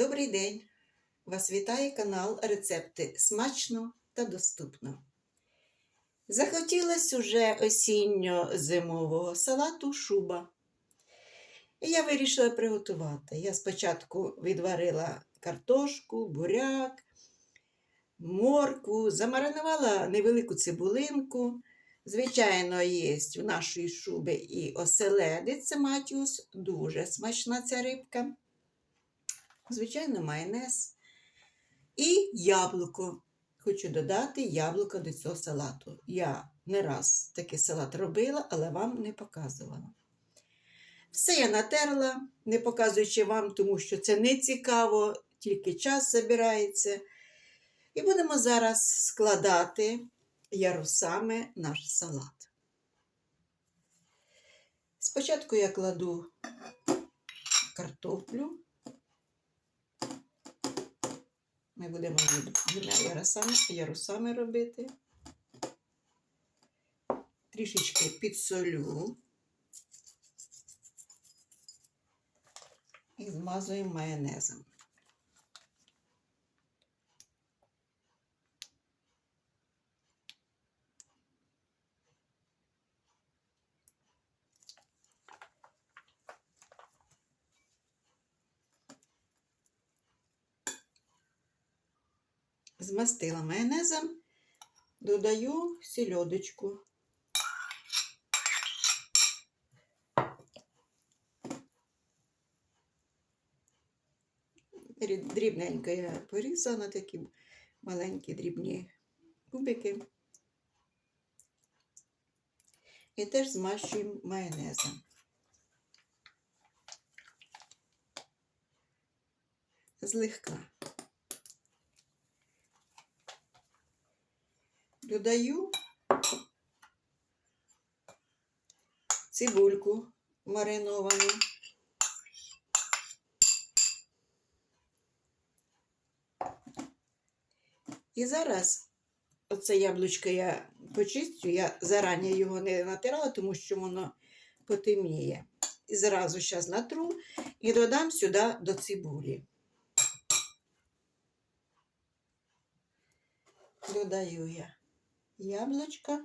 Добрий день! Вас вітає канал Рецепти смачно та доступно. Захотілося уже осінньо-зимового салату шуба. І я вирішила приготувати. Я спочатку відварила картошку, буряк, моркву, замаринувала невелику цибулинку. Звичайно, є в нашої шуби і оселедець Матіус, дуже смачна ця рибка. Звичайно, майонез і яблуко. Хочу додати яблуко до цього салату. Я не раз такий салат робила, але вам не показувала. Все я натерла, не показуючи вам, тому що це не цікаво, тільки час забирається. І будемо зараз складати ярусами наш салат. Спочатку я кладу картоплю. Ми будемо двома ярусами, робити. Трішечки підсолю і змазуємо майонезом. Змастила майонезом, додаю сільодочку. Дрібненько я порізала на такі маленькі дрібні кубики. І теж змащуємо майонезом. Злегка. Додаю цибульку мариновану. І зараз оце яблучко я почистю, я зарані його не натирала, тому що воно потемніє. І зразу зараз натру і додам сюди до цибулі. Додаю я яблучко.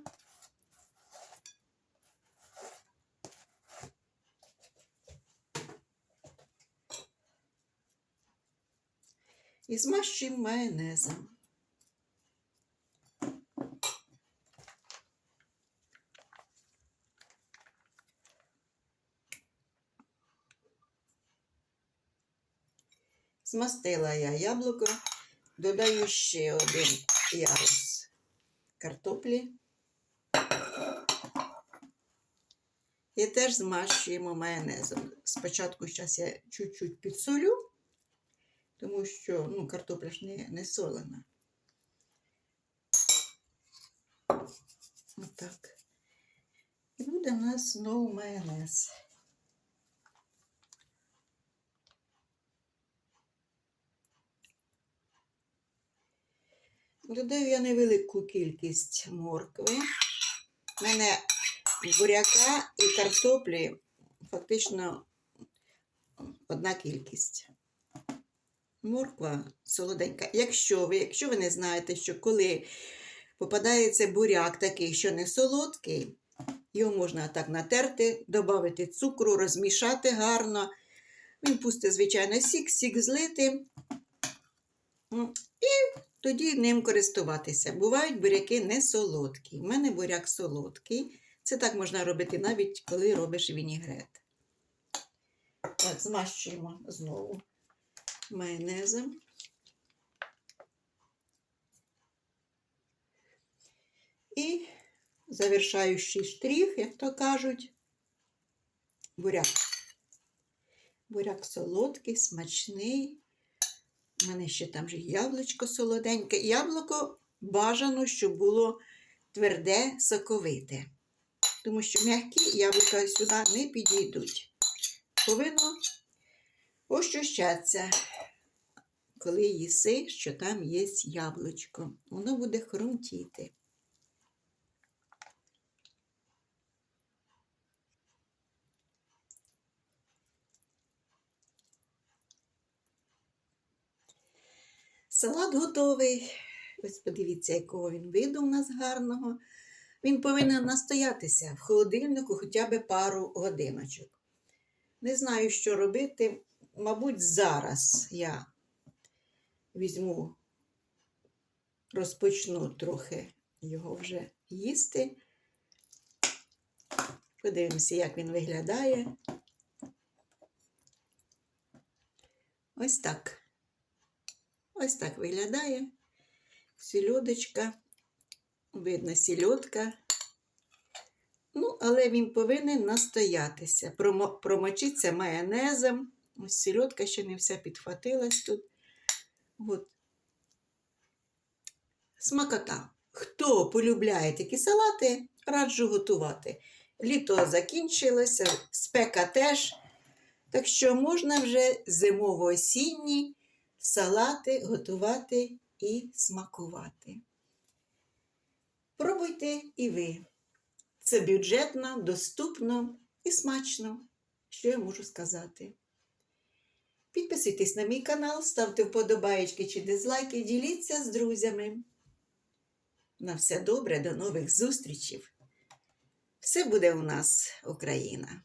І змащуємо майонезом. Змастила я яблуко, додаю ще один ярус картоплі. І теж змащуємо майонезом. Спочатку зараз я чуть-чуть підсолю, тому що ну, картопля ж не, не солена. Отак. І буде у нас знову майонез. Додаю я невелику кількість моркви. У мене буряка і картоплі фактично одна кількість. Морква солоденька. Якщо ви, якщо ви не знаєте, що коли попадається буряк такий, що не солодкий, його можна так натерти, додати цукру, розмішати гарно. Він пустить, звичайно, сік, сік злити. І тоді ним користуватися. Бувають буряки не солодкі. У мене буряк солодкий. Це так можна робити навіть коли робиш вінігрет. Так, змащуємо знову майонезом. І завершаючий штрих, як то кажуть, буряк. Буряк солодкий, смачний. У мене ще там же яблучко солоденьке. Яблуко бажано, щоб було тверде, соковите. Тому що м'які яблука сюди не підійдуть. Повинно ощущатися, коли їси, що там є яблучко. Воно буде хрумтіти. Салат готовий. Ось подивіться, якого він виду у нас гарного. Він повинен настоятися в холодильнику хоча б пару годиночок. Не знаю, що робити. Мабуть, зараз я візьму, розпочну трохи його вже їсти. Подивимося, як він виглядає. Ось так. Ось так виглядає. Сільодочка. Видно, сільодка. Ну, але він повинен настоятися. Промо- Промочиться майонезом. Ось сільодка ще не вся підхватилась тут. От. Смакота. Хто полюбляє такі салати, раджу готувати. Літо закінчилося, спека теж. Так що можна вже зимово-осінні салати готувати і смакувати. Пробуйте і ви. Це бюджетно, доступно і смачно, що я можу сказати. Підписуйтесь на мій канал, ставте вподобаєчки чи дизлайки, діліться з друзями. На все добре, до нових зустрічей. Все буде у нас Україна.